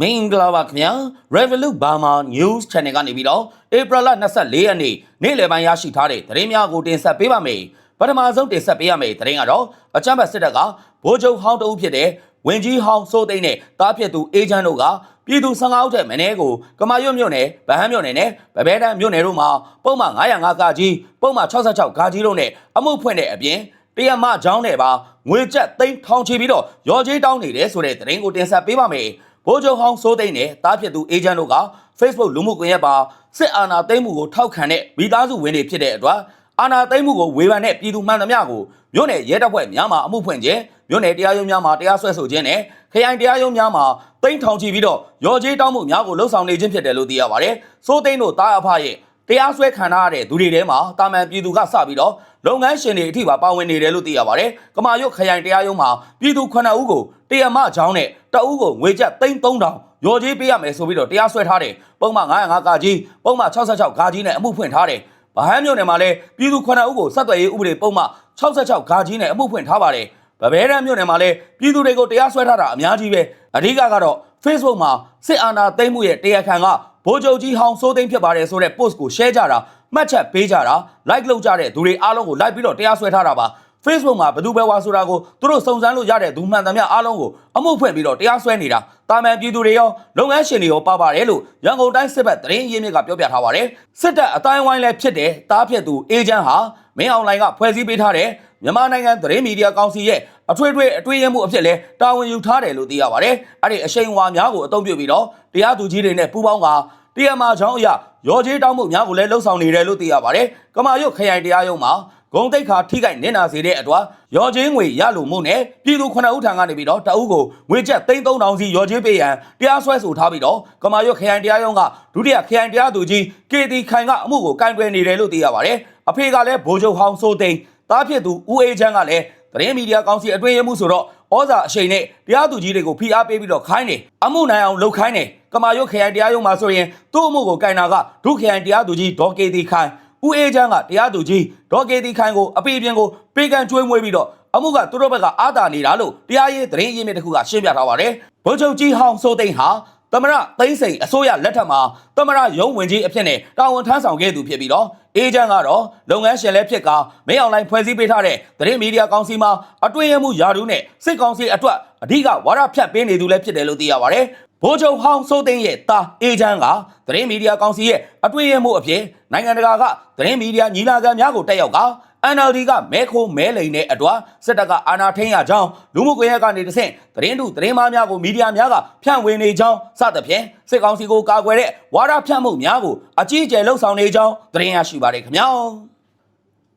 မင်္ဂလာပါခင်ဗျာ Revolut Burma News Channel ကနေပြီးတော့ဧပြီလ24ရက်နေ့နေ့လယ်ပိုင်းရရှိထားတဲ့သတင်းများကိုတင်ဆက်ပေးပါမယ်ပထမဆုံးတင်ဆက်ပေးရမယ့်သတင်းကတော့အကြမ်းဖက်စစ်တပ်ကဗိုလ်ချုပ်ဟောင်းတအုပ်ဖြစ်တဲ့ဝင်ကြီးဟောင်းစိုးသိန်းနဲ့တားဖြစ်သူအေဂျင့်တို့ကပြည်သူ15ဦးထက်မင်းကိုကမာရွတ်မြို့နယ်ဗဟန်းမြို့နယ်နဲ့ဗဘဲတန်းမြို့နယ်တို့မှာပုံမှန်905ကကြီးပုံမှန်66ကကြီးတို့နဲ့အမှုဖွင့်တဲ့အပြင်တရားမချောင်းနဲ့ပါငွေကျပ်သိန်းထောင်ချီပြီးတော့ရော်ကြီးတောင်းနေတယ်ဆိုတဲ့သတင်းကိုတင်ဆက်ပေးပါမယ် ဗိုလ်ချုပ်ဟောင်းစိုးသိန်းနဲ့တားဖြစ်သူအေဂျင့်တို့က Facebook လူမှုကွန်ရက်ပါစစ်အာဏာသိမ်းမှုကိုထောက်ခံတဲ့မိသားစုဝင်တွေဖြစ်တဲ့အတွက်အာဏာသိမ်းမှုကိုဝေဖန်တဲ့ပြည်သူမှန်သမျှကိုမြို့နယ်ရဲတပ်ဖွဲ့များမှအမှုဖွင့်ခြင်းမြို့နယ်တရားရုံးများမှတရားစွဲဆိုခြင်းနဲ့ခရိုင်တရားရုံးများမှသိမ်းထောင်ချပြီးတော့ရော်ကြီးတောင်းမှုများကိုလှုံ့ဆော်နေခြင်းဖြစ်တယ်လို့သိရပါတယ်။စိုးသိန်းတို့တားအဖရဲ့ တရားစွဲခံထားရတဲ့သူတွေထဲမှာတာမန်ပြည်သူကစပြီးတော့လုပ်ငန်းရှင်တွေအထိပါပါဝင်နေတယ်လို့သိရပါတယ်။ကမာရွတ်ခရိုင်တရားရုံးမှာပြည်သူ9ဦးကိုတရားမချောင်းနဲ့တအုပ်ကိုငွေကျပ်3300ရော်ကြီးပေးရမယ်ဆိုပြီးတော့တရားစွဲထားတယ်။ပုံမှန်905ကကြီးပုံမှန်66ကကြီးနဲ့အမှုဖွင့်ထားတယ်။ဗဟန်းမြို့နယ်မှာလည်းပြည်သူ9ဦးကိုဆက်သွယ်ရေးဥပဒေပုံမှန်66ကကြီးနဲ့အမှုဖွင့်ထားပါတယ်။ဗဘဲရန်မြို့နယ်မှာလည်းပြည်သူတွေကိုတရားစွဲထားတာအများကြီးပဲ။ အဓိကကတော့ Facebook မှာစစ်အာဏာသိမ်းမှုရဲ့တရားခံကဗိုလ်ချုပ်ကြီးဟောင်းစိုးသိမ်းဖြစ်ပါတယ်ဆိုတဲ့ post ကို share ကြတာမှတ်ချက်ပေးကြတာ like လုပ်ကြတဲ့သူတွေအားလုံးကို like ပြီးတော့တရားစွဲထားတာပါ Facebook မှာဘယ်သူပဲဝါဆိုတာကိုသူတို့စုံစမ်းလို့ရတဲ့သူမှန်သမျှအားလုံးကိုအမှုဖွင့်ပြီးတော့တရားစွဲနေတာတာမန်ပြည်သူတွေရောလုပ်ငန်းရှင်တွေရောပါပါတယ်လို့ရန်ကုန်တိုင်းစစ်ဘက်သတင်းရင်းမြစ်ကပြောပြထားပါတယ်စစ်တပ်အတိုင်းဝိုင်းလည်းဖြစ်တဲ့တားဖြစ်သူအေဂျင့်ဟာမင်းအွန်လိုင်းကဖွဲ့စည်းပေးထားတဲ့မြန်မာနိုင်ငံသတင်းမီဒီယာကောင်စီရဲ့ အထွေထွေအတွေ့အမှုအဖြစ်လဲတာဝန်ယူထားတယ်လို့သိရပါတယ်အဲ့ဒီအရှိန်အဝါများကိုအသုံးပြုပြီးတော့တရားသူကြီးတွေနဲ့ပူးပေါင်းကတရားမှာချောင်းအရရော်ကြီးတောင်းမှုများကိုလည်းလှုံ့ဆော်နေတယ်လို့သိရပါတယ်ကမာရွတ်ခရိုင်တရားရုံးမှာဂုံတိတ်ခါထိခိုက်နစ်နာစေတဲ့အတွက်ရော်ချင်းငွေရလိုမှုနဲ့ပြည်သူ9ဦးထံကနေပြီးတော့တအုပ်ကိုငွေကျပ်3000စီရော်ချင်းပေးရန်တရားစွဲဆိုထားပြီးတော့ကမာရွတ်ခရိုင်တရားရုံးကဒုတိယခရိုင်တရားသူကြီးကေတီခိုင်ကအမှုကိုကင်တွယ်နေတယ်လို့သိရပါတယ်အဖေကလည်းဗိုလ်ချုပ်ဟောင်းစိုးသိန်းတားဖြစ်သူဦးအေးချမ်းကလည်း သတင်းမီဒီယာကောင်စီအတွင်းရေးမှုဆိုတော့ဩဇာအရှိန်နဲ့တရားသူကြီးတွေကိုဖိအားပေးပြီးတော့ခိုင်းတယ်အမှုနိုင်အောင်လုပ်ခိုင်းတယ်ကမာရွတ်ခရိုင်တရားရုံးမှာဆိုရင်သူ့အမှုကိုကင်တာကဒုခရိုင်တရားသူကြီးဒေါ်ကေတီခိုင်ဦးအေးချမ်းကတရားသူကြီးဒေါ်ကေတီခိုင်ကိုအပေပြင်ကိုပေးကမ်းကျွေးမွေးပြီးတော့အမှုကသူတို့ဘက်ကအာသာနေတာလို့တရားရေးသတင်းရင်းမြစ်တစ်ခုကရှင်းပြထားပါတယ်ဗိုလ်ချုပ်ကြီးဟောင်းစိုးသိန်းဟာ သမရသိန်းစိန်အစိုးရလက်ထက်မှာသမရရုံးဝင်ကြီးအဖြစ်နဲ့တာဝန်ထမ်းဆောင်ခဲ့သူဖြစ်ပြီးတော့အေဂျင့်ကတော့လုပ်ငန်းရှင်လည်းဖြစ်ကမင်းအွန်လိုင်းဖွဲ့စည်းပေးထားတဲ့သတင်းမီဒီယာကောင်စီမှာအတွင်းရမှုယာတူးနဲ့စစ်ကောင်စီအတွက်အဓိကဝါဒဖြတ်ပေးနေသူလည်းဖြစ်တယ်လို့သိရပါတယ်။ဗိုလ်ချုပ်ဟောင်းစိုးသိန်းရဲ့တာအေဂျင့်ကသတင်းမီဒီယာကောင်စီရဲ့အတွင်းရမှုအဖြစ်နိုင်ငံတကာကသတင်းမီဒီယာညီလာခံများကိုတက်ရောက်က NLD ကမဲခိုးမဲလိန်တဲ့အတွက်စစ်တပ်ကအာဏာထိန်းရကြောင်းလူမှုကွန်ရက်ကနေတဆင့်သတင်းတူသတင်းမားများကိုမီဒီယာများကဖြန့်ဝေနေကြောင်းစသဖြင့်စစ်ကောင်စီကိုကာကွယ်တဲ့ဝါဒဖြန့်မှုများကိုအကြီးအကျယ်လှုံ့ဆော်နေကြောင်းသတင်းရရှိပါတယ်ခင်ဗျာ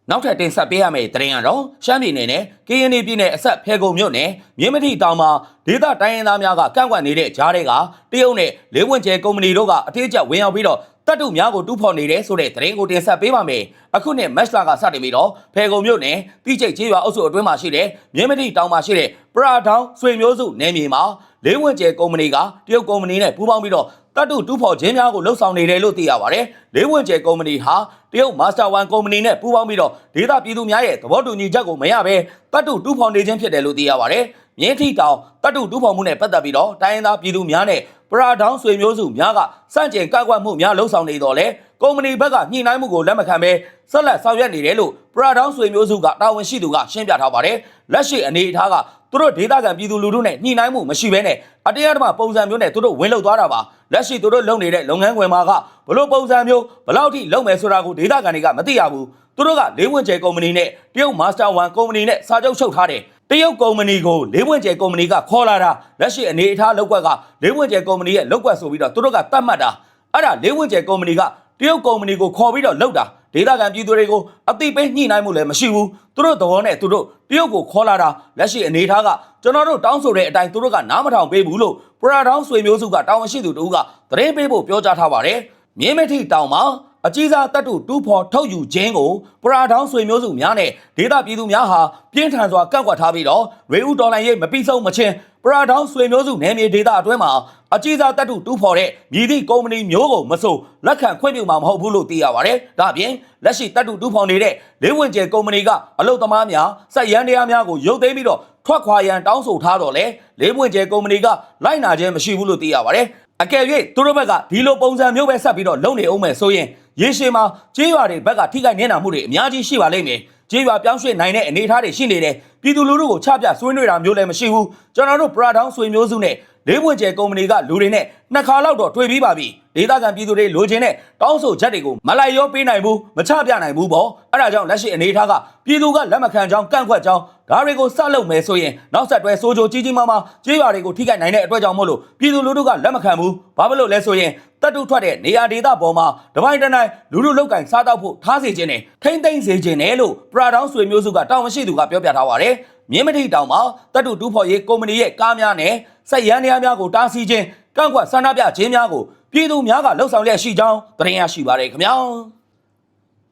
နောက်ထပ်တင်ဆက်ပေးရမယ့်သတင်းကတော့ရှမ်းပြည်နယ်နဲ့ကရင်ပြည်နယ်အဆက်ဖဲကုံမြို့နယ်မြင်းမထီတောင်မှာဒေသတိုင်းရင်းသားများကကန့်ကွက်နေတဲ့ကြားတွေကတရုတ်နဲ့လေးဝင့်ကျဲကုမ္ပဏီတို့ကအထည်ကျပ်ဝင်ရောက်ပြီးတော့ တပ်တုများကိုတူးဖော်နေတယ်ဆိုတဲ့သတင်းကိုတင်ဆက်ပေးပါမယ်။အခုနှစ်မက်စလာကစတင်ပြီးတော့ဖဲကုံမြို့နယ်တိကျိတ်ကျေးရွာအုပ်စုအတွင်းမှာရှိတဲ့မြင်းမတိတောင်မှာရှိတဲ့ပရာထောင်ဆွေမျိုးစုနယ်မြေမှာလေးဝင့်ကျဲကုမ္ပဏီကတရုတ်ကုမ္ပဏီနဲ့ပူးပေါင်းပြီးတော့တပ်တုတူးဖော်ခြင်းများကိုလှုပ်ဆောင်နေတယ်လို့သိရပါတယ်။လေးဝင့်ကျဲကုမ္ပဏီဟာတရုတ်မာစတာဝန်ကုမ္ပဏီနဲ့ပူးပေါင်းပြီးတော့ဒေသပြည်သူများရဲ့သဘောတူညီချက်ကိုမရဘဲတပ်တုတူးဖော်နေခြင်းဖြစ်တယ်လို့သိရပါတယ်။မြင်းထီတောင်တပ်တုတူးဖော်မှုနဲ့ပတ်သက်ပြီးတော့တိုင်းရင်းသားပြည်သူများနဲ့ ပရာဒေါင်းဆွေမျိုးစုများကစန့်ကျင်ကန့်ကွက်မှုများလှုံ့ဆော်နေတော့လေကုမ္ပဏီဘက်ကညှိနှိုင်းမှုကိုလက်မခံဘဲဆက်လက်ဆောင်ရွက်နေတယ်လို့ပရာဒေါင်းဆွေမျိုးစုကတာဝန်ရှိသူကရှင်းပြထားပါတယ်လက်ရှိအနေအထားကသူတို့ဒေသခံပြည်သူလူထုနဲ့ညှိနှိုင်းမှုမရှိဘဲနဲ့အတရားဓမ္မပုံစံမျိုးနဲ့သူတို့ဝင်လောက်သွားတာပါလက်ရှိသူတို့လုပ်နေတဲ့လုပ်ငန်းခွင်မှာကဘလို့ပုံစံမျိုးဘလောက်ထိလုပ်မယ်ဆိုတာကိုဒေသခံတွေကမသိရဘူးသူတို့ကလေးဝင့်ကျဲကုမ္ပဏီနဲ့တရုတ်မာစတာဝန်ကုမ္ပဏီနဲ့စာချုပ်ချုပ်ထားတယ် တရုတ်ကုမ္ပဏီကိုလေးဝင့်ကျဲကုမ္ပဏီကခေါ်လာတာလက်ရှိအနေအထားလောက်ကွက်ကလေးဝင့်ကျဲကုမ္ပဏီရဲ့လောက်ကွက်ဆိုပြီးတော့သူတို့ကတတ်မှတ်တာအဲ့ဒါလေးဝင့်ကျဲကုမ္ပဏီကတရုတ်ကုမ္ပဏီကိုခေါ်ပြီးတော့လောက်တာဒေသခံပြည်သူတွေကိုအတိပေးညှိနှိုင်းမှုလည်းမရှိဘူးသူတို့သဘောနဲ့သူတို့တရုတ်ကိုခေါ်လာတာလက်ရှိအနေအထားကကျွန်တော်တို့တောင်းဆိုတဲ့အတိုင်းသူတို့ကနားမထောင်ပေးဘူးလို့ပရာဒေါင်းဆွေမျိုးစုကတာဝန်ရှိသူတို့ကသတင်းပေးဖို့ပြောကြားထားပါတယ်မြင်းမထီတောင်မှာ အကြီးစားတပ်တုတူးဖော်ထုတ်ယူခြင်းကိုပရာထောင်းဆွေမျိုးစုများနဲ့ဒေသပြည်သူများဟာပြင်းထန်စွာကန့်ကွက်ထားပြီးတော့ရေဦးဒေါ်လာရေးမပြီးဆုံးမချင်းပရာထောင်းဆွေမျိုးစုနယ်မြေဒေသအတွင်းမှာအကြီးစားတပ်တုတူးဖော်တဲ့မြည်သည့်ကုမ္ပဏီမျိုးကိုမဆိုလက်ခံခွင့်ပြုမှာမဟုတ်ဘူးလို့သိရပါတယ်။ဒါ့အပြင်လက်ရှိတပ်တုတူးဖော်နေတဲ့လေးဝင်ကျဲကုမ္ပဏီကအလုပ်သမားများစက်ရန်တရားများကိုရုပ်သိမ်းပြီးတော့ထွက်ခွာရန်တောင်းဆိုထားတော့လေလေးပွင့်ကျဲကုမ္ပဏီကလိုက်နာခြင်းမရှိဘူးလို့သိရပါတယ်အကယ်၍သူတို့ဘက်ကဒီလိုပုံစံမျိုးပဲဆက်ပြီးတော့လုပ်နေအောင်မယ်ဆိုရင် ရေရှည်မှာကြေးရွာတွေဘက်ကထိခိုက်နေတာမှုတွေအများကြီးရှိပါလိမ့်မယ်ကြေးရွာပြောင်းရွှေ့နိုင်တဲ့အနေအထားတွေရှိနေတယ်ပြည်သူလူထုကိုချပြဆွေးနွေးတာမျိုးလည်းမရှိဘူးကျွန်တော်တို့ပရာဒေါင်းဆွေမျိုးစုနဲ့လေးပွင့်ကျဲကုမ္ပဏီကလူတွေနဲ့နှစ်ခါလောက်တော့တွေ့ပြီးပါပြီဒေသခံပြည်သူတွေလိုချင်တဲ့တောင်းဆိုချက်တွေကိုမလိုက်ရောပေးနိုင်ဘူးမချပြနိုင်ဘူးပေါ့အဲ့ဒါကြောင့်လက်ရှိအနေအထားကပြည်သူကလက်မခံကြောင်းကန့်ကွက်ကြောင်း ဒါတွေကိုစလုပ်မယ်ဆိုရင်နောက်ဆက်တွဲစိုးကြိုကြီးကြီးမားမားကြေးရွာတွေကိုထိခိုက်နိုင်တဲ့အတွက်ကြောင့်မို့လို့ပြည်သူလူထုကလက်မခံဘူးဘာဖြစ်လို့လဲဆိုရင်တက်တုထွက်တဲ့နေရာဒေသပေါ်မှာတပိုင်းတနိုင်လူလူလောက်ကင်စားတော့ဖို့ထားစေခြင်းနဲ့ထိမ့်သိမ့်စေခြင်းနဲ့လို့ပရာဒေါင်းဆွေမျိုးစုကတောင်းမရှိသူကပြောပြထားပါတယ်မြင်းမထိတောင်မှာတက်တုတူးဖော်ရေးကုမ္ပဏီရဲ့ကားများနဲ့စက်ရန်တရားများကိုတားဆီးခြင်းကန့်ကွက်ဆန္ဒပြခြင်းများကိုပြည်သူများကလှုပ်ဆောင်လျက်ရှိကြောင်းသတင်းရရှိပါတယ်ခင်ဗျာ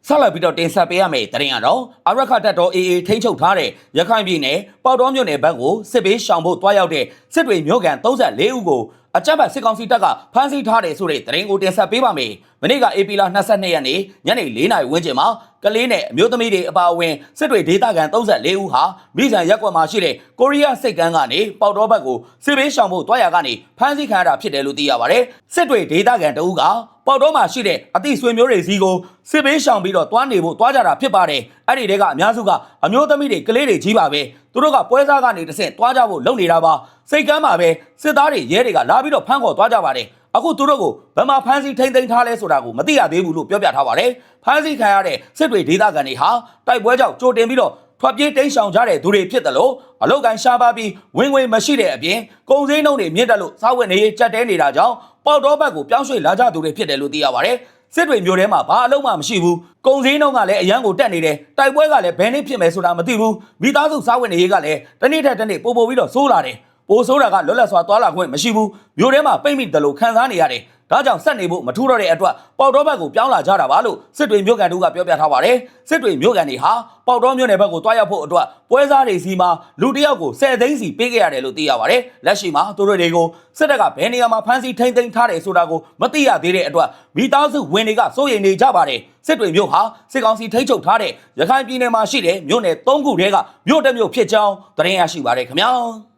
ဆက်လက်ပြီးတော့တင်ဆက်ပေးရမယ့်သတင်းကတော့အရခတ်တပ်တော် AA ထိန်းချုပ်ထားတဲ့ရခိုင်ပြည်နယ်ပေါတော်မြို့နယ်ဘက်ကိုစစ်ဘေးရှောင်ဖို့တွားရောက်တဲ့စစ်တွေမြို့ကန်34ဦးကိုအကြမ်းဖက်စစ်ကောင်စီတပ်ကဖမ်းဆီးထားတယ်ဆိုတဲ့သတင်းကိုတင်ဆက်ပေးပါမယ်။ မနေ့က AP လ22ရက်နေ့ညနေ4နာရီဝန်းကျင်မှာကလေးနဲ့အမျိုးသမီးတွေအပါအဝင်စစ်တွေဒေသခံ34ဦးဟာမိဆန်ရက်ကွက်မှာရှိတဲ့ကိုရီးယားစိတ်ကမ်းကနေပေါတော်ဘက်ကိုစစ်ဘေးရှောင်ဖို့တွားရကနေဖမ်းဆီးခံရတာဖြစ်တယ်လို့သိရပါတယ်။စစ်တွေဒေသခံတအူးကပေါတော်မှာရှိတဲ့အသည့်ဆွေမျိုးတွေစီကိုစစ်ဘေးရှောင်ပြီးတော့တွားနေဖို့တွားကြတာဖြစ်ပါတယ်။အဲ့ဒီတဲကအများစုကအမျိုးသမီးတွေကလေးတွေကြီးပါပဲ။သူတို့ကပွဲစားကနေတစ်ဆင့်တွားကြဖို့လုပ်နေတာပါ။စိတ်ကမ်းမှာပဲစစ်သားတွေရဲတွေကလာပြီးတော့ဖမ်းခေါ်တွားကြပါတယ်။ အခုသူတို့ကိုဘယ်မှာဖမ်းဆီးထိမ့်သိမ်းထားလဲဆိုတာကိုမသိရသေးဘူးလို့ပြောပြထားပါတယ်။ဖမ်းဆီးခံရတဲ့စစ်တွေဒေသခံတွေဟာတိုက်ပွဲကြောင့်ကြိုတင်ပြီးတော့ထွက်ပြေးတိမ်းရှောင်ကြတဲ့သူတွေဖြစ်တယ်လို့အလုတ်ကန်ရှားပါပြီးဝင်ဝင်မရှိတဲ့အပြင်ကုန်စည်နှုန်းတွေမြင့်တက်လို့စားဝတ်နေရေးကြက်တဲနေတာကြောင့်ပေါက်တော့ဘက်ကိုပြောင်းရွှေ့လာကြသူတွေဖြစ်တယ်လို့သိရပါတယ်။စစ်တွေမျိုးထဲမှာဘာအလုံးမှမရှိဘူး။ကုန်စည်နှုန်းကလည်းအရန်ကိုတက်နေတယ်။တိုက်ပွဲကလည်းဘယ်နည်းဖြစ်မယ်ဆိုတာမသိဘူး။မိသားစုစားဝတ်နေရေးကလည်းတစ်နေ့ထက်တစ်နေ့ပိုပိုပြီးတော့ဆိုးလာတယ်။ ပိုဆိုးတာကလွတ်လပ်စွာသွားလာခွင့်မရှိဘူး။မျိုးထဲမှာပိတ်မိတယ်လို့ခံစားနေရတယ်။ဒါကြောင့်ဆက်နေဖို့မထူတော့တဲ့အတွက်ပေါက်တော့ဘက်ကိုပြောင်းလာကြတာပါလို့စစ်တွေမြို့ကန်တို့ကပြောပြထားပါတယ်စစ်တွေမြို့ကန်တွေဟာပေါက်တော့မြို့နယ်ဘက်ကိုတွားရောက်ဖို့အတွက်ပွဲစားတွေစီမှာလူတစ်ယောက်ကို10သိန်းစီပေးခဲ့ရတယ်လို့သိရပါတယ်လက်ရှိမှာသူတို့တွေကိုစစ်တပ်ကဘယ်နေရာမှာဖမ်းဆီးထိန်းသိမ်းထားတယ်ဆိုတာကိုမသိရသေးတဲ့အတွက်မိသားစုဝင်တွေကစိုးရိမ်နေကြပါတယ်စစ်တွေမြို့ဟာစစ်ကောင်စီထိန်းချုပ်ထားတဲ့ရခိုင်ပြည်နယ်မှာရှိတဲ့မြို့နယ်၃ခုတည်းကမြို့တစ်မြို့ဖြစ်ကြောင်းသတင်းရရှိပါတယ်ခင်ဗျာ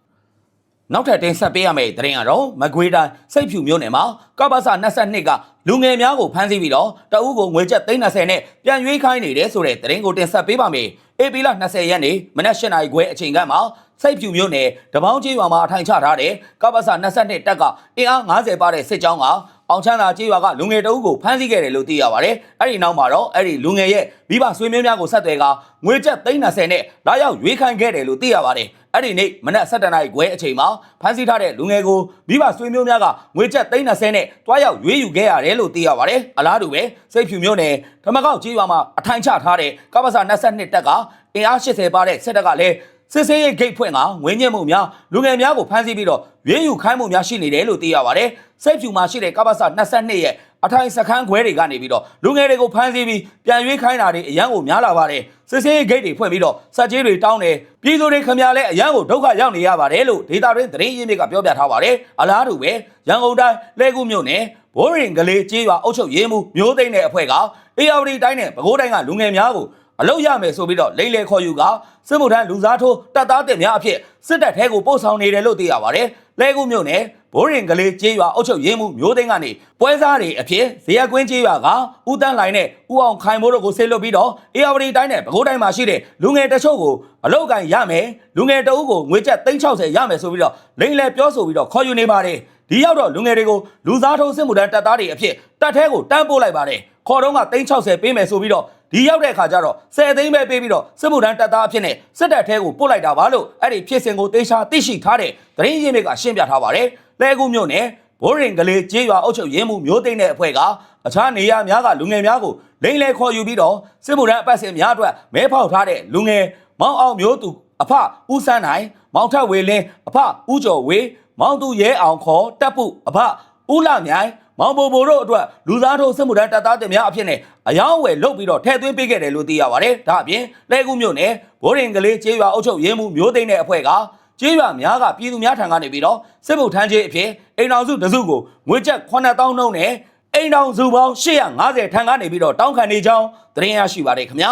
နောက်ထပ်တင်ဆက်ပေးရမယ့်သတင်းကတော့မကွေးတိုင်းစိတ်ဖြူမြို့နယ်မှာကပ္ပစ22ကလူငယ်များကိုဖမ်းဆီးပြီးတော့တအုပ်ကိုငွေကျပ်330နဲ့ပြန်ရွေးခိုင်းနေတယ်ဆိုတဲ့သတင်းကိုတင်ဆက်ပေးပါမယ်။ AP လ20ရက်နေ့မနက်၈နာရီခွဲအချိန်ကမှစိတ်ဖြူမြို့နယ်တပေါင်းကြီးရွာမှာအထိုင်ချထားတဲ့ကပ္ပစ22တက်ကအင်အား90ပါတဲ့စစ်ကြောင်းကအောင်ချမ်းသာကြေးရွာကလူငယ်တအုပ်ကိုဖမ်းဆီးခဲ့တယ်လို့သိရပါတယ်။အဲ့ဒီနောက်မှာတော့အဲ့ဒီလူငယ်ရဲ့မိဘဆွေမျိုးများကိုဆက်သွယ်ကငွေကျပ်330နဲ့လာရောက်ရွေးခိုင်းခဲ့တယ်လို့သိရပါတယ်။ အဲ့ဒီနေ့မနက်7:00နာရီခွဲအချိန်မှာဖမ်းဆီးထားတဲ့လူငယ်ကိုမိဘဆွေမျိုးများကငွေကျပ်330နဲ့တွားရောက်ရွေးယူခဲ့ရတယ်လို့သိရပါတယ်။အလားတူပဲစိတ်ဖြူမျိုးနယ်ဓမ္မကောက်ကြီးရွာမှာအထိုင်ချထားတဲ့ကပ္ပစာ22တက်ကအင်အား80ပါတဲ့စစ်တပ်ကလည်းစစ်စေးရေးဂိတ်ဖွင့်ကဝင်းညက်မှုများလူငယ်များကိုဖမ်းဆီးပြီးတော့ရွေးယူခိုင်းမှုများရှိနေတယ်လို့သိရပါတယ်။စိတ်ဖြူမှာရှိတဲ့ကပ္ပစာ22ရဲ့ အထိုင်စခန်းခွဲတွေကနေပြီးတော့လူငယ်တွေကိုဖမ်းဆီးပြီးပြန်ရွေးခိုင်းတာတွေအရန်ကိုများလာပါတယ်စစ်စေးဂိတ်တွေဖွင့်ပြီးတော့စက်ကြီးတွေတောင်းတယ်ပြည်သူတွေခမရလဲအရန်ကိုဒုက္ခရောက်နေရပါတယ်လို့ဒေတာတွင်သတင်းရင်းမြစ်ကပြောပြထားပါတယ်အလားတူပဲရန်ကုန်တိုင်းလဲကူမြို့နယ်ဘိုးရင်ကလေးကျေးရွာအုပ်ချုပ်ရေးမှုမျိုးသိန်းတဲ့အဖွဲ့ကအေယာဝတီတိုင်းနဲ့ပဲခူးတိုင်းကလူငယ်များကိုအလုတ်ရမယ်ဆိုပြီးတော့လိမ့်လေခေါ်ယူကစစ်မှုထမ်းလူစားထိုးတပ်သားတင်များအဖြစ်စစ်တပ်ထဲကိုပို့ဆောင်နေတယ်လို့သိရပါတယ်လဲကူမြို့နယ် ဘိုးရင်ကလေးကျေးရွာအုပ်ချုပ်ရေးမှုမျိုးသိန်းကနေပွဲစားတွေအဖြစ်ဇေယျကွင်းကျေးရွာကဦးတန်းလိုင်းနဲ့ဦးအောင်ခိုင်မိုးတို့ကိုဆေးလွတ်ပြီးတော့အေယာဝတီတိုင်းနဲ့ပဲခူးတိုင်းမှာရှိတဲ့လူငယ်တချို့ကိုအလုတ်ကန်ရမယ်လူငယ်တအုပ်ကိုငွေကျပ်360ရမယ်ဆိုပြီးတော့လိမ့်လေပြောဆိုပြီးတော့ခေါ်ယူနေပါတယ်ဒီရောက်တော့လူငယ်တွေကိုလူစားထိုးစစ်မှုထမ်းတပ်သားတွေအဖြစ်တပ်ထဲကိုတန်းပို့လိုက်ပါတယ်ခေါ်တော့က360ပေးမယ်ဆိုပြီးတော့ဒီရောက်တဲ့အခါကျတော့10သိန်းပဲပေးပြီးတော့စစ်မှုထမ်းတပ်သားအဖြစ်နဲ့စစ်တပ်ထဲကိုပို့လိုက်တာပါလို့အဲ့ဒီဖြစ်စဉ်ကိုတေချာသိရှိထားတဲ့သတင်းရင်းမြစ်ကရှင်းပြထားပါတယ် လဲကူမြို့နယ်ဘိုးရင်ကလေးကျေးရွာအုပ်ချုပ်ရင်းမှုမျိုးသိမ့်တဲ့အဖွဲ့ကအခြားနေရာများကလူငယ်များကိုလိမ့်လေခေါ်ယူပြီးတော့စစ်မှုထမ်းအပတ်စဉ်များအတွက်မဲဖောက်ထားတဲ့လူငယ်မောင်အောင်မျိုးသူအဖဦးစန်းနိုင်မောင်ထက်ဝေလင်းအဖဦးကျော်ဝေမောင်သူရဲအောင်ခေါ်တပ်ပုအဖဦးလာမြိုင်မောင်ဘိုဘိုတို့အတွက်လူသားတို့စစ်မှုထမ်းတပ်သားတင်များအဖြစ်နဲ့အယောင်းအဝယ်လုပ်ပြီးတော့ထည့်သွင်းပေးခဲ့တယ်လို့သိရပါတယ်။ဒါအပြင်လဲကူမြို့နယ်ဘိုးရင်ကလေးကျေးရွာအုပ်ချုပ်ရင်းမှုမျိုးသိန်းတဲ့အဖွဲ့က ကျေးရွာများကပြည်သူများထံကနေပြီးတော့စစ်မှုထမ်းခြင်းအဖြစ်အိမ်တော်စုတစုကိုငွေကျပ်9000နှုန်းနဲ့အိမ်တော်စုပေါင်း850ထံကနေပြီးတော့တောင်းခံနေကြောင်းသတင်းရရှိပါတယ်ခင်ဗျာ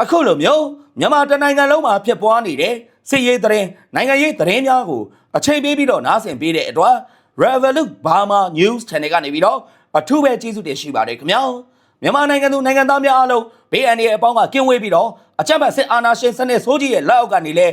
အခုလိုမျိုးမြန်မာတိုင်းနိုင်ငံလုံးမှာဖြစ်ပွားနေတဲ့စစ်ရေးသတင်းနိုင်ငံရေးသတင်းများကိုအချိန်ပေးပြီးတော့နားဆင်ပေးတဲ့အတွက် Revolut Burma News Channel ကနေပြီးတော့အထူးပဲကျေးဇူးတင်ရှိပါတယ်ခင်ဗျာမြန်မာနိုင်ငံသူနိုင်ငံသားများအားလုံးဘေးအန္တရာယ်အပေါင်းကကင်းဝေးပြီးတော့အကြမ်းဖက်စစ်အာဏာရှင်စနစ်ဆိုးကြီးရဲ့လက်အောက်ကနေလည်း